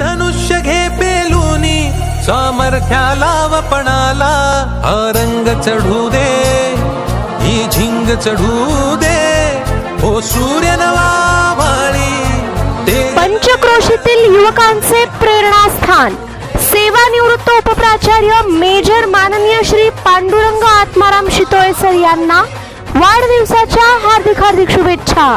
धनुष्य घे पेलुनी सामर्थ्याला वपणाला हा रंग चढू दे ही झिंग चढू दे. ओ सूर्य नवा पंचक्रोशीतील युवकांचे प्रेरणास्थान. सेवानिवृत्त उपप्राचार्य मेजर माननीय श्री पांडुरंग आत्माराम शितोळे सर यांना वाढदिवसाच्या हार्दिक हार्दिक शुभेच्छा.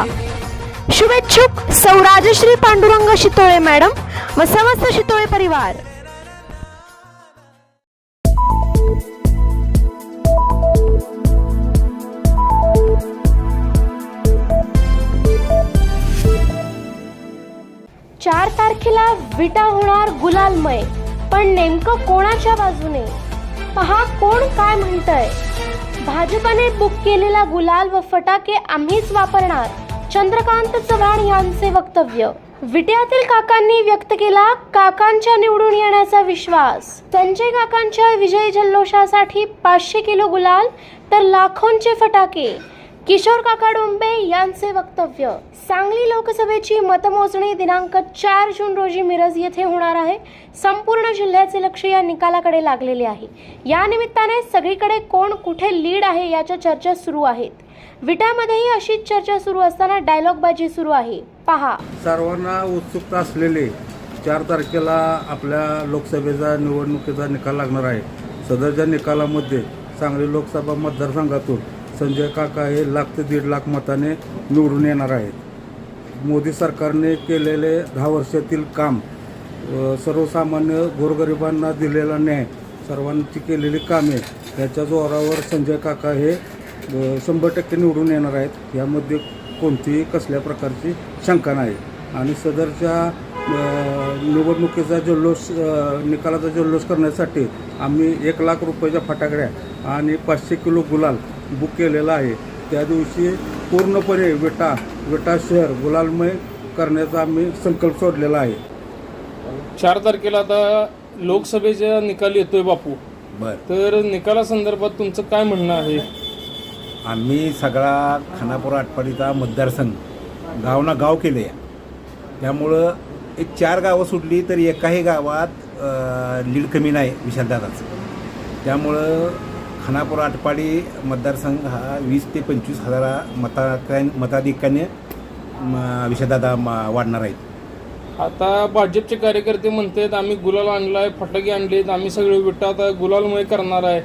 शुभेच्छुक सौराजश्री पांडुरंग शितोळे मॅडम व समस्त शितोळे परिवार. चार तारखेला विटा होणार गुलालमय पण नेमकं कोणाच्या बाजूने? पहा कोण काय म्हणतंय. भाजपने बुक केलेला गुलाल व फटाके आम्हीच वापरणार चंद्रकांत चव्हाण यांचे वक्तव्य. विट्यातील काकांनी व्यक्त केला काकांच्या निवडून येण्याचा विश्वास. संजय काकांच्या विजय जल्लोषासाठी पाचशे किलो गुलाल तर लाखोंचे फटाके. किशोर काका डोंबे यांचे वक्तव्य. सांगली लोकसभेची मतमोजणी दिनांक चार जून रोजी मिरज येथे होणार आहे. संपूर्ण जिल्ह्याचे लक्ष या निकालाकडे लागलेले आहे. या निमित्ताने सगळीकडे कोण कुठे लीड आहे याच्या चर्चा सुरू आहेत. विटामध्येही अशीच चर्चा सुरू असताना डायलॉगबाजी सुरू आहे. पहा. सर्वांना उत्सुकता असलेले चार तारखेला आपल्या लोकसभेचा निवडणुकीचा निकाल लागणार आहे. सदरच्या निकालामध्ये सांगली लोकसभा मतदारसंघातून संजय काका हे लाख ते दीड लाख मताने निवडून येणार आहेत. मोदी सरकारने केलेले दहा वर्षातील काम सर्वसामान्य गोरगरिबांना दिलेला न्याय सर्वांची केलेली कामे याच्या जोरावर संजय काका हे शंभर टक्के निवडून येणार आहेत. यामध्ये कोणतीही कसल्या प्रकारची शंका नाही. आणि सदरच्या निवडणुकीचा जल्लोष निकालाचा जल्लोष करण्यासाठी आम्ही एक लाख रुपयाच्या फटाकड्या आणि पाचशे किलो गुलाल बुक केलेला आहे. त्या दिवशी पूर्णपणे विटा विटा शहर गुलालमय करण्याचा आम्ही संकल्प सोडलेला आहे. चार तारखेला आता लोकसभेचा निकाल येतोय बापू. बर. तर निकालासंदर्भात तुमचं काय म्हणणं आहे? आम्ही सगळा खानापूर आटपाडीचा मतदारसंघ गावना गाव केले त्यामुळं एक चार गावं सुटली तर एकाही गावात लीड कमी नाही विशालदादाचं. त्यामुळं खानापूर आटपाडी मतदारसंघ हा वीस ते पंचवीस हजारा मता मताधिक्याने म, विशालदादा म- वाढणार आहेत. आता भाजपचे कार्यकर्ते म्हणतात आम्ही गुलाल आणलाय फटाके आणलेत आम्ही सगळे विटा आता गुलालमय करणार आहे.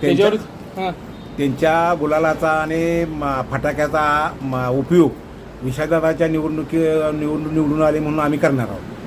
त्याच्यावर हां. त्यांच्या गुलालाचा आणि फटाक्याचा उपयोग विषादाच्या निवडणुकी निवडून निवडून आले म्हणून आम्ही करणार आहोत.